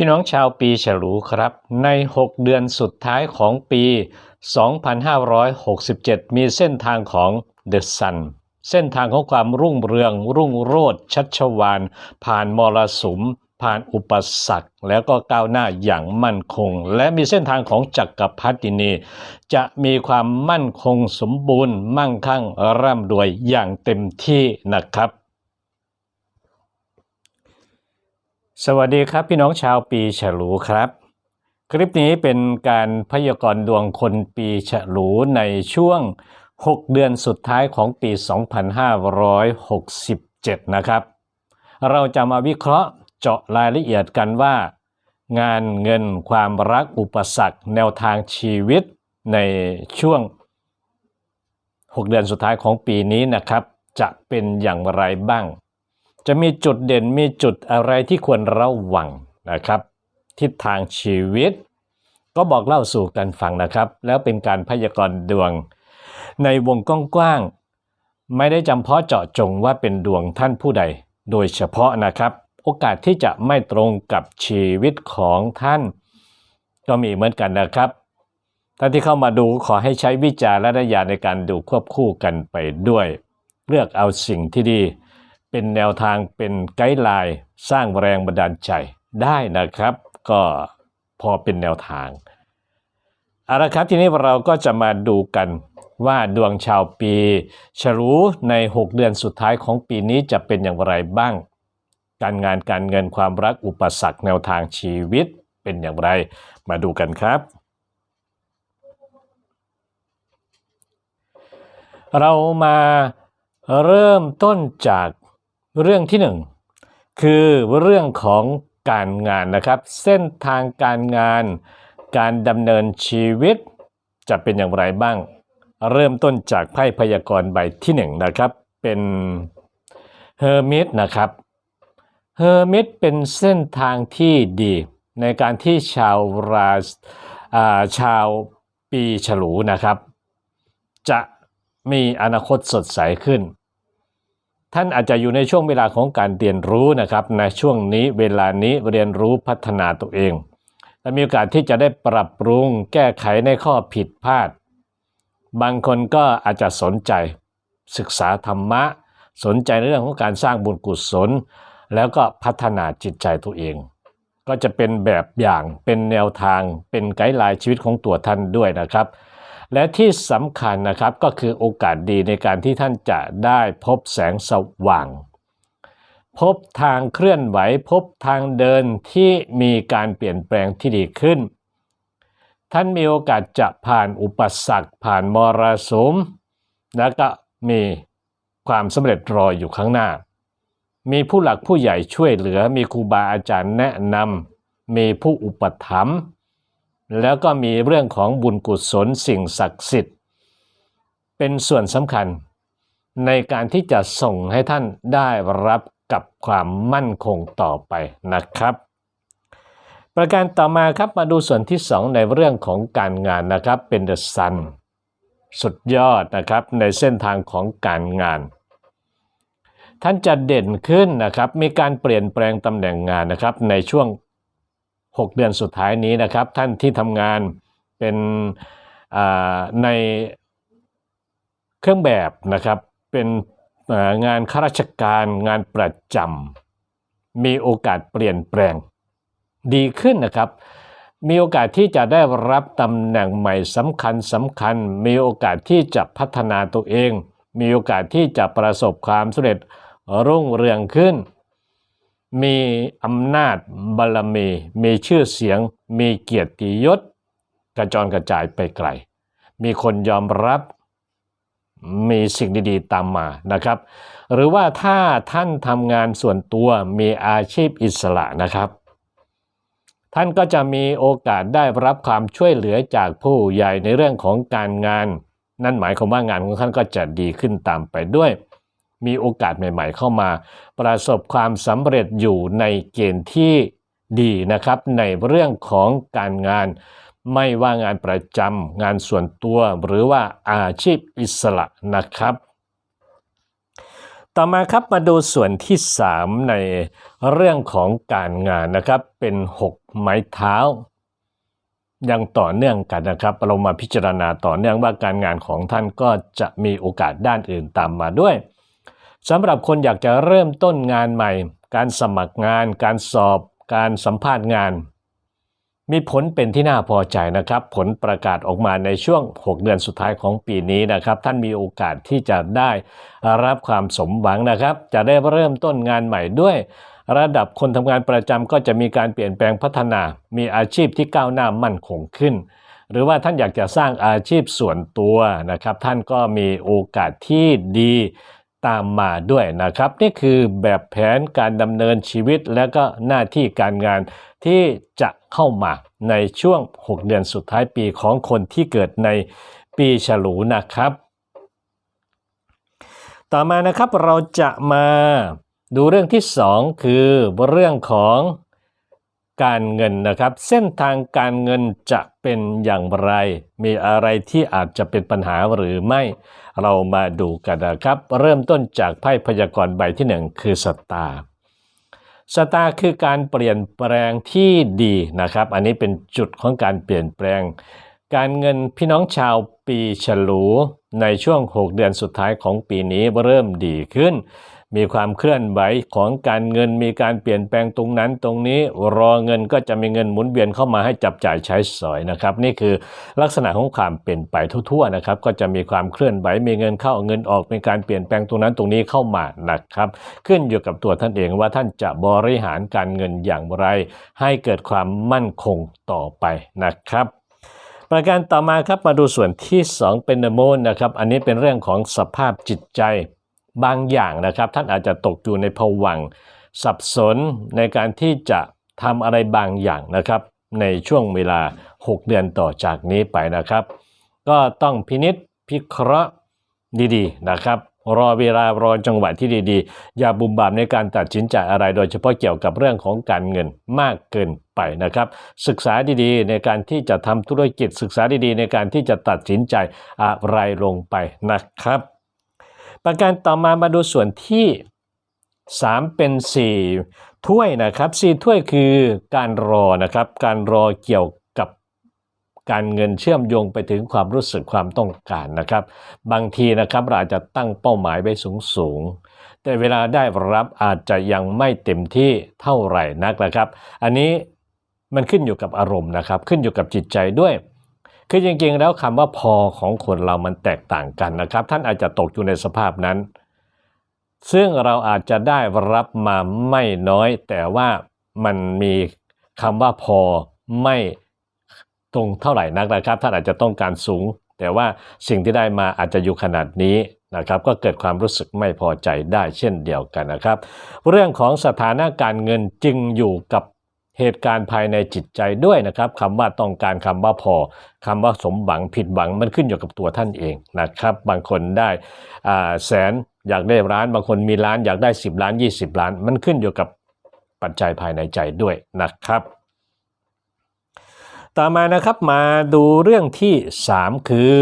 พี่น้องชาวปีฉลูครับ ใน 6 เดือนสุดท้ายของปี 2567 มีเส้นทางของ The Sun เส้นทางของความรุ่งเรือง รุ่งโรจน์ชัชวานผ่านมรสุม ผ่านอุปสรรค แล้วก็ก้าวหน้าอย่างมั่นคง และมีเส้นทางของจักรพรรดินี จะมีความมั่นคงสมบูรณ์ มั่งคั่งร่ำรวยอย่างเต็มที่นะครับ สวัสดีครับพี่น้องชาวปีฉลูครับ คลิปนี้เป็นการพยากรณ์ดวงคนปีฉลูในช่วง 6 เดือนสุดท้ายของปี 2567 นะครับ เราจะมาวิเคราะห์เจาะรายละเอียดกันว่า งานเงินความรักอุปสรรค แนวทางชีวิตในช่วง 6 เดือนสุดท้ายของปีนี้นะครับ จะเป็นอย่างไรบ้าง จะมีจุดเด่นมีจุดอะไรที่ควรระวังนะครับ ทิศทางชีวิต ก็บอกเล่าสู่กันฟังนะครับ แล้วเป็นการพยากรณ์ดวง ในวงกว้างๆไม่ได้จำเพาะเจาะจงว่าเป็นดวงท่านผู้ใด โดยเฉพาะนะครับ โอกาสที่จะไม่ตรงกับชีวิตของท่าน ก็มีเหมือนกันนะครับท่านที่เข้ามาดูขอให้ใช้วิจารณญาณในการดูควบคู่กันไปด้วย เลือกเอาสิ่งที่ดี เป็นแนวทางเป็นไกด์ไลน์สร้างแรงบันดาลใจได้นะครับ ก็พอเป็นแนวทางเอาละครับทีนี้เราก็จะมาดูกันว่าดวงชาวปีฉลูใน 6 เดือนสุดท้ายของปีนี้จะเป็นอย่างไรบ้าง การงานการเงินความรักอุปสรรคแนวทางชีวิตเป็นอย่างไร มาดูกันครับ เรามาเริ่มต้นจาก เรื่องที่หนึ่งคือเรื่องของการงานนะครับ เส้นทางการงาน การดำเนินชีวิต จะเป็นอย่างไรบ้าง เริ่มต้นจากไพ่พยากรณ์ใบที่หนึ่งนะครับ เป็นเฮอร์มิตนะครับเฮอร์มิตเป็นเส้นทางที่ดี ในการที่ชาวราชาวปีฉลูนะครับ จะมีอนาคตสดใสขึ้น ท่านอาจจะอยู่ในช่วงเวลาของการเรียนรู้นะครับในช่วงนี้เวลานี้เรียนรู้พัฒนาตัวเอง และมีโอกาสที่จะได้ปรับปรุงแก้ไขในข้อผิดพลาด บางคนก็อาจจะสนใจ ศึกษาธรรมะ สนใจในเรื่องของการสร้างบุญกุศล แล้วก็พัฒนาจิตใจตัวเอง ก็จะเป็นแบบอย่างเป็นแนวทางเป็นไกด์ไลน์ชีวิตของตัวท่านด้วยนะครับ และที่สำคัญนะครับก็คือโอกาสดีในการที่ท่านจะได้พบแสงสว่าง พบทางเคลื่อนไหวพบทางเดินที่มีการเปลี่ยนแปลงที่ดีขึ้น ท่านมีโอกาสจะผ่านอุปสรรคผ่านมรสุม แล้วก็มีความสำเร็จรออยู่ข้างหน้า มีผู้หลักผู้ใหญ่ช่วยเหลือ มีครูบาอาจารย์แนะนำมีผู้อุปถัมภ์ แล้วก็มีเรื่องของบุญกุศลสิ่งศักดิ์สิทธิ์ เป็นส่วนสำคัญในการที่จะส่งให้ท่านได้รับกับความมั่นคงต่อไปนะครับ ประการต่อมาครับมาดูส่วนที่ 2 ในเรื่องของการงานนะครับเป็นเดอะซันสุดยอดนะครับในเส้นทางของการงาน ท่านจะเด่นขึ้นนะครับมีการเปลี่ยนแปลงตำแหน่งงานนะครับในช่วง 6 เดือนสุดท้ายนี้นะครับ ท่านที่ทำงานเป็นในเครื่องแบบนะครับเป็นงานข้าราชการงานประจำมีโอกาสเปลี่ยนแปลงดีขึ้นนะครับ มีโอกาสที่จะได้รับตำแหน่งใหม่สำคัญสำคัญ มีโอกาสที่จะพัฒนาตัวเอง มีโอกาสที่จะประสบความสำเร็จรุ่งเรืองขึ้น มีอำนาจบารมี มีชื่อเสียง มีเกียรติยศ กระจรกระจายไปไกล มีคนยอมรับ มีสิ่งดีๆตามมานะครับ หรือว่าถ้าท่านทำงานส่วนตัวมีอาชีพอิสระนะครับ ท่านก็จะมีโอกาสได้รับความช่วยเหลือจากผู้ใหญ่ในเรื่องของการงาน นั่นหมายความว่างานของท่านก็จะดีขึ้นตามไปด้วย มีโอกาสใหม่ ๆ เข้ามา ประสบความสำเร็จอยู่ในเกณฑ์ที่ดีนะครับในเรื่องของการงาน ไม่ว่างานประจำงานส่วนตัวหรือว่าอาชีพอิสระนะครับ ต่อมาครับมาดูส่วนที่ 3 ในเรื่องของการงานนะครับเป็น 6 ไม้เท้ายังต่อเนื่องกันนะครับ เรามาพิจารณาต่อเนื่องว่าการงานของท่านก็จะมีโอกาสด้านอื่นตามมาด้วย สำหรับคนอยากจะเริ่มต้นงานใหม่ การสมัครงาน การสอบ การสัมภาษณ์งาน มีผลเป็นที่น่าพอใจนะครับ ผลประกาศออกมาในช่วง 6 เดือนสุดท้ายของปีนี้นะครับ ท่านมีโอกาสที่จะได้รับความสมหวังนะครับ จะได้เริ่มต้นงานใหม่ด้วย ระดับคนทำงานประจำก็จะมีการเปลี่ยนแปลงพัฒนา มีอาชีพที่ก้าวหน้ามั่นคงขึ้นหรือว่าท่านอยากจะสร้างอาชีพส่วนตัวนะครับ ท่านก็มีโอกาสที่ดี ตามมาด้วยนะครับ นี่คือแบบแผนการดำเนินชีวิตและก็หน้าที่การงานที่จะเข้ามาในช่วง 6 เดือนสุดท้ายปีของคนที่เกิดในปีฉลูนะครับ ต่อมานะครับเราจะมาดูเรื่องที่ 2 คือเรื่องของ การเงินนะครับ เส้นทางการเงินจะเป็นอย่างไร มีอะไรที่อาจจะเป็นปัญหาหรือไม่ เรามาดูกันนะครับ เริ่มต้นจากไพ่พยากรณ์ใบที่1คือสตาร์สตาร์คือการเปลี่ยนแปลงที่ดีนะครับ อันนี้เป็นจุดของการเปลี่ยนแปลง การเงินพี่น้องชาวปีฉลูในช่วง 6 เดือนสุดท้ายของปีนี้เริ่มดีขึ้น มีความเคลื่อนไหวของการเงินมีการเปลี่ยนแปลงตรงนั้นตรงนี้รอเงินก็จะมีเงินหมุนเวียนเข้ามาให้จับจ่ายใช้สอยนะครับ นี่คือลักษณะของความเปลี่ยนไปทั่วๆนะครับ ก็จะมีความเคลื่อนไหวมีเงินเข้าเงินออกมีการเปลี่ยนแปลงตรงนั้นตรงนี้เข้ามานะครับ ขึ้นอยู่กับตัวท่านเองว่าท่านจะบริหารการเงินอย่างไร ให้เกิดความมั่นคงต่อไปนะครับประการต่อมาครับมาดูส่วนที่ 2 เป็นเดโมนนะครับ อันนี้เป็นเรื่องของสภาพจิตใจ บางอย่างนะครับ ท่านอาจจะตกอยู่ในภวังสับสนในการที่จะทำอะไรบางอย่างนะครับ ในช่วงเวลา 6 เดือนต่อจากนี้ไปนะครับ ก็ต้องพินิษพิเคราะห์ดีๆนะครับรอเวลารอจังหวะที่ดีๆ อย่าบุมบามในการตัดสินใจอะไร โดยเฉพาะเกี่ยวกับเรื่องของการเงินมากเกินไปนะครับ ศึกษาดีๆ ในการที่จะทำธุรกิจศึกษาดีๆ ในการที่จะตัดสินใจอะไรลงไปนะครับ ประการต่อมามาดูส่วนที่ 3 เป็น 4 ถ้วยนะครับ4ถ้วยคือการรอนะครับ การรอเกี่ยวกับการเงินเชื่อมโยงไปถึงความรู้สึกความต้องการนะครับ บางทีนะครับเราอาจจะตั้งเป้าหมายไว้สูงสูงแต่เวลาได้รับอาจจะยังไม่เต็มที่เท่าไหร่นักนะครับ อันนี้มันขึ้นอยู่กับอารมณ์นะครับ ขึ้นอยู่กับจิตใจด้วย คือจริงๆ แล้วคำว่าพอของคนเรามันแตกต่างกันนะครับ ท่านอาจจะตกอยู่ในสภาพนั้น ซึ่งเราอาจจะได้รับมาไม่น้อย แต่ว่ามันมีคำว่าพอไม่ตรงเท่าไหร่นักนะครับ ท่านอาจจะต้องการสูง แต่ว่าสิ่งที่ได้มาอาจจะอยู่ขนาดนี้นะครับ ก็เกิดความรู้สึกไม่พอใจได้เช่นเดียวกันนะครับ เรื่องของสถานะการเงินจึงอยู่กับ เหตุการณ์ภายในจิตใจด้วยนะครับคำว่าต้องการคำว่าพอคำว่าสมหวังผิดหวังมันขึ้นอยู่กับตัวท่านเองนะครับ บางคนได้แสนอยากได้ร้านบางคนมีล้านอยากได้ 10 ล้าน 20 ล้าน มันขึ้นอยู่กับปัจจัยภายในใจด้วยนะครับ ต่อมานะครับมาดูเรื่องที่ 3 คือ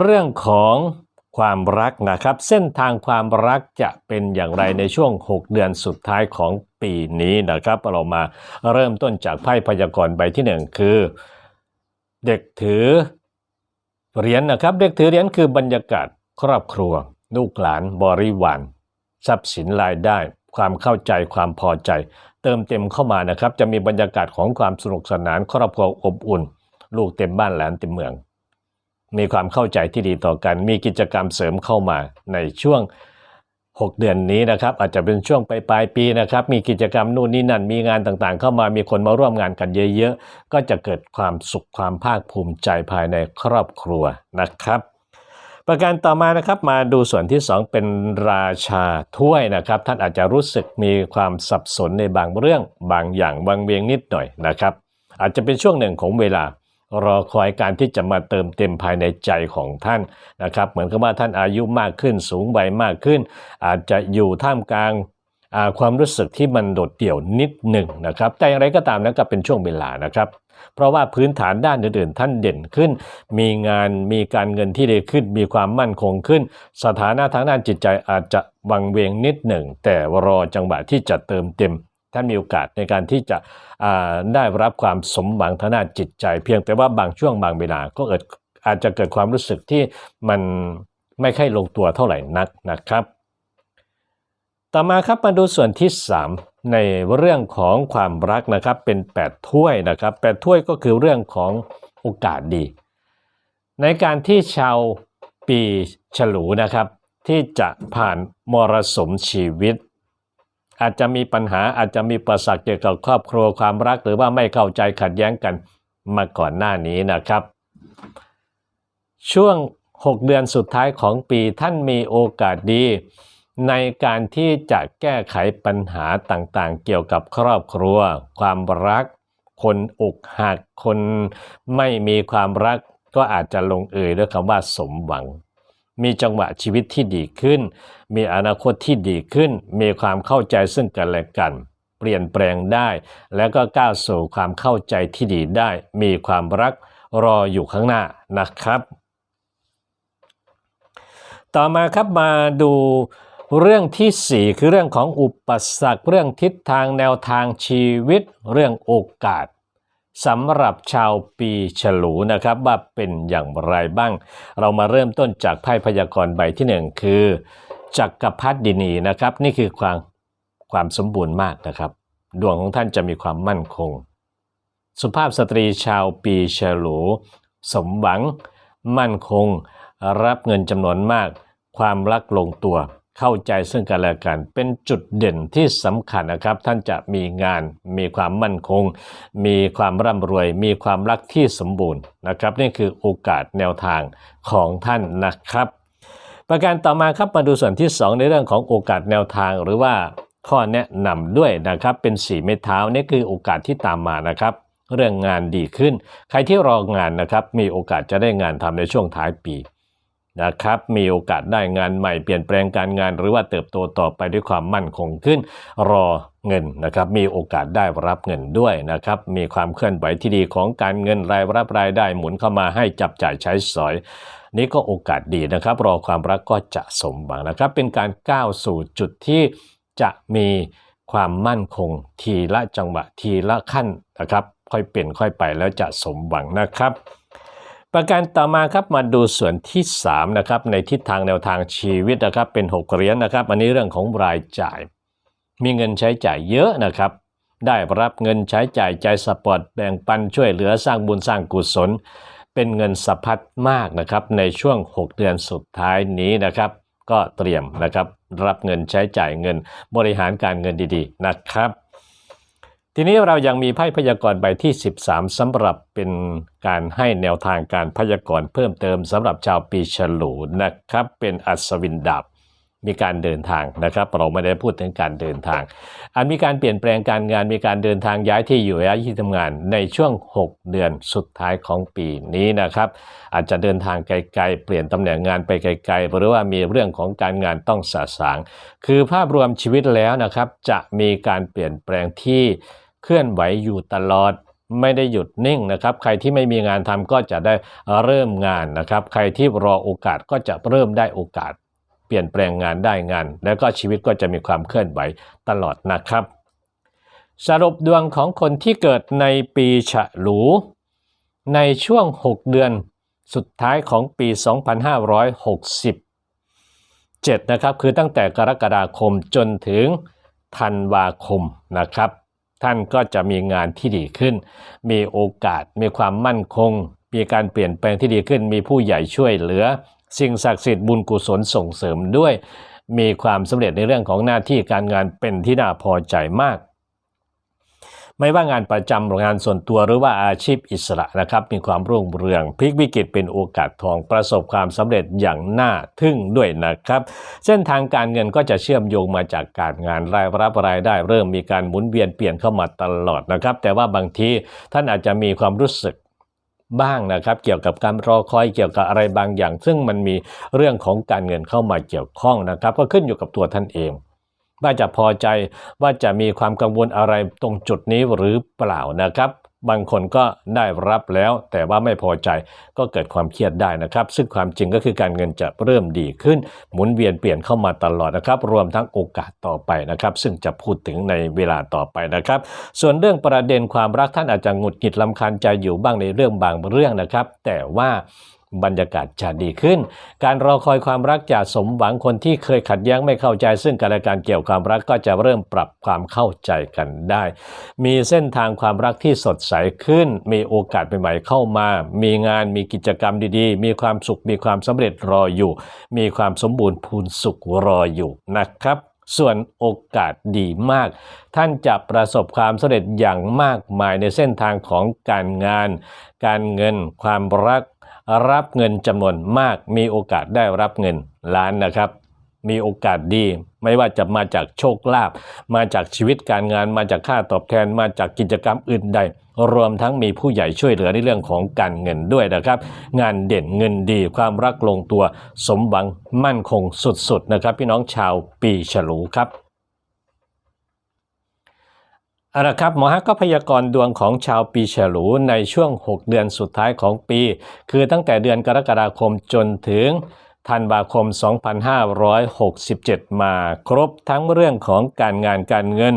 เรื่องของ ความรักนะครับ เส้นทางความรักจะเป็นอย่างไรในช่วง 6 เดือนสุดท้ายของปีนี้นะครับ เรามาเริ่มต้นจากไพ่พยากรณ์ใบที่ 1 คือ เด็กถือเหรียญนะครับ เด็กถือเหรียญคือบรรยากาศครอบครัว ลูกหลานบริวารทรัพย์สินรายได้ ความเข้าใจความพอใจ เติมเต็มเข้ามานะครับ จะมีบรรยากาศของความสนุกสนานครอบครัวอบอุ่น ลูกเต็มบ้านหลานเต็มเมือง มีความเข้าใจที่ดีต่อกัน มีกิจกรรมเสริมเข้ามาในช่วง 6 เดือนนี้นะครับ อาจจะเป็นช่วงปลายปลายปีนะครับ มีกิจกรรมนู่นนี่นั่น มีงานต่างๆ เข้ามา มีคนมาร่วมงานกันเยอะๆ ก็จะเกิดความสุขความภาคภูมิใจภายในครอบครัวนะครับประการต่อมานะครับมาดูส่วนที่ 2 เป็นราชาถ้วยนะครับ ท่านอาจจะรู้สึกมีความสับสนในบางเรื่องบางอย่างบางเวียงนิดหน่อยนะครับ อาจจะเป็นช่วงหนึ่งของเวลา รอคอยการที่จะมาเติมเต็มภายในใจของท่านนะครับ เหมือนกับว่าท่านอายุมากขึ้น สูงวัยมากขึ้น อาจจะอยู่ท่ามกลางความรู้สึกที่มันโดดเดี่ยวนิดหนึ่งนะครับ แต่อย่างไรก็ตามนั้นก็เป็นช่วงเวลานะครับ เพราะว่าพื้นฐานด้านอื่นๆ ท่านเด่นขึ้น มีงานมีการเงินที่ดีขึ้น มีความมั่นคงขึ้น สถานะทางด้านจิตใจอาจจะวังเวงนิดหนึ่ง แต่รอจังหวะที่จะเติมเต็ม ท่านมีโอกาสในการที่จะได้รับความสมหวังทางด้านจิตใจ เพียงแต่ว่าบางช่วงบางเวลาก็เกิดอาจจะเกิดความรู้สึกที่มันไม่ค่อยลงตัวเท่าไหร่นักนะครับ ต่อมาครับมาดูส่วนที่ 3 ในเรื่องของความรักนะครับเป็น 8 ถ้วยนะครับ 8 ถ้วยก็คือเรื่องของโอกาสดี ในการที่ชาวปีฉลูนะครับ ที่จะผ่านมรสุมชีวิต อาจจะมีปัญหาอาจจะมีประสักเกี่ยวกับครอบครัวความรัก หรือว่าไม่เข้าใจขัดแย้งกันมาก่อนหน้านี้นะครับ ช่วง 6 เดือนสุดท้ายของปีท่านมีโอกาสดี ในการที่จะแก้ไขปัญหาต่างๆ เกี่ยวกับครอบครัว ความรัก คนอกหักคนไม่มีความรักก็อาจจะลงเอยด้วยคำว่าสมหวัง มีจังหวะชีวิตที่ดีขึ้น มีอนาคตที่ดีขึ้น มีความเข้าใจซึ่งกันและกัน เปลี่ยนแปลงได้ แล้วก็ก้าวสู่ความเข้าใจที่ดีได้ มีความรักรออยู่ข้างหน้านะครับ ต่อมาครับมาดูเรื่องทีสี่4 คือเรื่องของอุปสรรค เรื่องทิศทางแนวทางชีวิต เรื่องโอกาส สำหรับชาวปีฉลูนะครับว่าเป็นอย่างไรบ้าง เรามาเริ่มต้นจากไพ่พยากรณ์ใบที่หนึ่งคือจักรพรรดินีนะครับ นี่คือความความสมบูรณ์มากนะครับ ดวงของท่านจะมีความมั่นคง สุภาพสตรีชาวปีฉลูสมหวัง มั่นคง รับเงินจำนวนมาก ความรักลงตัว เข้าใจซึ่งกันและกัน เป็นจุดเด่นที่สำคัญนะครับ ท่านจะมีงาน มีความมั่นคง มีความร่ำรวย มีความรักที่สมบูรณ์นะครับ นี่คือโอกาสแนวทางของท่านนะครับ ประการต่อมาครับมาดูส่วนที่ 2 ในเรื่องของโอกาสแนวทาง หรือว่าข้อแนะนำด้วยนะครับ เป็นสีไม้เท้านี่คือโอกาสที่ตามมานะครับเรื่องงานดีขึ้น ใครที่รองานนะครับ มีโอกาสจะได้งานทำในช่วงท้ายปี นะครับ มีโอกาสได้งานใหม่เปลี่ยนแปลงการงาน หรือว่าเติบโตต่อไปด้วยความมั่นคงขึ้น รอเงินนะครับ มีโอกาสได้รับเงินด้วยนะครับ มีความเคลื่อนไหวที่ดีของการเงินรายรับรายได้หมุนเข้ามาให้จับจ่ายใช้สอยนี่ก็โอกาสดีนะครับ รอความรักก็จะสมหวังนะครับ เป็นการก้าวสู่จุดที่จะมีความมั่นคง ทีละจังหวะทีละขั้นนะครับ ค่อยเปลี่ยนค่อยไปแล้วจะสมหวังนะครับ ประการต่อมาครับมาดูส่วนที่3นะครับในทิศทางแนวทางชีวิตนะครับเป็น 6เหรียญนะครับ อันนี้เรื่องของรายจ่าย มีเงินใช้จ่ายเยอะนะครับ ได้รับเงินใช้จ่ายใจสปอร์ตแบ่งปันช่วยเหลือสร้างบุญสร้างกุศล เป็นเงินสะพัดมากนะครับในช่วง 6 เดือนสุดท้ายนี้นะครับ ก็เตรียมนะครับรับเงินใช้จ่ายเงินบริหารการเงินดีๆนะครับ ทีนี้เรายังมีไพ่พยากรณ์ใบที่ 13สำหรับเป็นการให้แนวทางการพยากรณ์เพิ่มเติมสำหรับชาวปีฉลูนะครับ เป็นอัศวินดาบมีการเดินทางนะครับ เราไม่ได้พูดถึงการเดินทางอาจมีการเปลี่ยนแปลงการงานมีการเดินทางย้ายที่อยู่ย้ายที่ทำงาน ในช่วง 6 เดือนสุดท้ายของปีนี้นะครับ อาจจะเดินทางไกลๆ เปลี่ยนตำแหน่งงานไปไกลๆ หรือว่ามีเรื่องของการงานต้องสะสาง คือภาพรวมชีวิตแล้วนะครับ จะมีการเปลี่ยนแปลงที่ เคลื่อนไหวอยู่ตลอดไม่ได้หยุดนิ่งนะครับ ใครที่ไม่มีงานทำก็จะได้เริ่มงานนะครับ ใครที่รอโอกาสก็จะเริ่มได้โอกาส เปลี่ยนแปลงงานได้งาน แล้วก็ชีวิตก็จะมีความเคลื่อนไหวตลอดนะครับ สรุปดวงของคนที่เกิดในปีฉลูในช่วง 6 เดือนสุดท้ายของปี 2567 นะครับ คือตั้งแต่กรกฎาคมจนถึงธันวาคมนะครับ ท่านก็จะมีงานที่ดีขึ้น มีโอกาส มีความมั่นคง มีการเปลี่ยนแปลงที่ดีขึ้น มีผู้ใหญ่ช่วยเหลือ สิ่งศักดิ์สิทธิ์บุญกุศลส่งเสริมด้วย มีความสำเร็จในเรื่องของหน้าที่การงานเป็นที่น่าพอใจมาก ไม่ว่างานประจำหรืองานส่วนตัวหรือว่าอาชีพอิสระนะครับ มีความรุ่งเรืองพลิกวิกฤตเป็นโอกาสทองประสบความสำเร็จอย่างน่าทึ่งด้วยนะครับ เส้นทางการเงินก็จะเชื่อมโยงมาจากการงานรายรับรายได้ เริ่มมีการหมุนเวียนเปลี่ยนเข้ามาตลอดนะครับ แต่ว่าบางทีท่านอาจจะมีความรู้สึกบ้างนะครับเกี่ยวกับการรอคอยเกี่ยวกับอะไรบางอย่าง ซึ่งมันมีเรื่องของการเงินเข้ามาเกี่ยวข้องนะครับ ก็ขึ้นอยู่กับตัวท่านเอง ว่าจะพอใจว่าจะมีความกังวลอะไรตรงจุดนี้หรือเปล่านะครับบางคนก็ได้รับแล้วแต่ว่าไม่พอใจก็เกิดความเครียดได้นะครับ ซึ่งความจริงก็คือการเงินจะเริ่มดีขึ้น หมุนเวียนเปลี่ยนเข้ามาตลอดนะครับ รวมทั้งโอกาสต่อไปนะครับ ซึ่งจะพูดถึงในเวลาต่อไปนะครับ ส่วนเรื่องประเด็นความรักท่านอาจจะหงุดหงิดลำคาญใจอยู่บ้างในเรื่องบางเรื่องนะครับ แต่ว่า บรรยากาศจะดีขึ้น การรอคอยความรักจะสมหวังคนที่เคยขัดแย้งไม่เข้าใจ ซึ่งกันและการเกี่ยวความรักก็จะเริ่มปรับความเข้าใจกันได้ มีเส้นทางความรักที่สดใสขึ้น มีโอกาสใหม่ๆเข้ามา มีงานมีกิจกรรมดีๆ มีความสุขมีความสำเร็จรออยู่ มีความสมบูรณ์พูนสุขรออยู่นะครับส่วนโอกาสดีมาก ท่านจะประสบความสำเร็จอย่างมากมายในเส้นทางของการงาน การเงิน ความรัก รับเงินจำนวนมากมีโอกาสได้รับเงินล้านนะครับ มีโอกาสดีไม่ว่าจะมาจากโชคลาภมาจากชีวิตการงานมาจากค่าตอบแทนมาจากกิจกรรมอื่นใด รวมทั้งมีผู้ใหญ่ช่วยเหลือในเรื่องของการเงินด้วยนะครับ งานเด่นเงินดีความรักลงตัว สมหวังมั่นคงสุดๆนะครับ พี่น้องชาวปีฉลูครับ เอาละครับหมอฮักก็พยากรณ์ดวงของชาวปีฉลูในช่วง 6 เดือนสุดท้ายของปี คือตั้งแต่เดือนกรกฎาคมจนถึงธันวาคม 2567 มาครบทั้งเรื่องของการงานการเงิน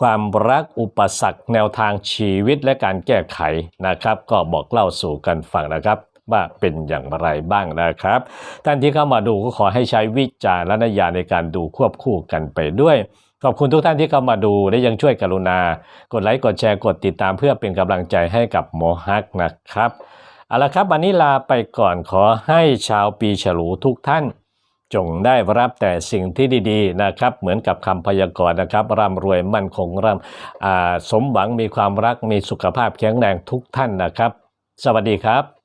ความรักอุปสรรคแนวทางชีวิตและการแก้ไขนะครับ ก็บอกเล่าสู่กันฟังนะครับว่าเป็นอย่างไรบ้างนะครับ ท่านที่เข้ามาดูก็ขอให้ใช้วิจารณญาณในการดูควบคู่กันไปด้วย ขอบคุณทุกท่านที่เข้ามาดูและยังช่วยกรุณา กดไลค์กดแชร์กดติดตามเพื่อเป็นกำลังใจให้กับหมอฮักนะครับเอาละครับวันนี้ลาไปก่อนขอให้ชาวปีฉลูทุกท่าน จงได้รับแต่สิ่งที่ดีๆนะครับ เหมือนกับคำพยากรณ์นะครับร่ำรวยมั่นคงร่ำสมหวังมีความรักมีสุขภาพแข็งแรงทุกท่านนะครับ สวัสดีครับ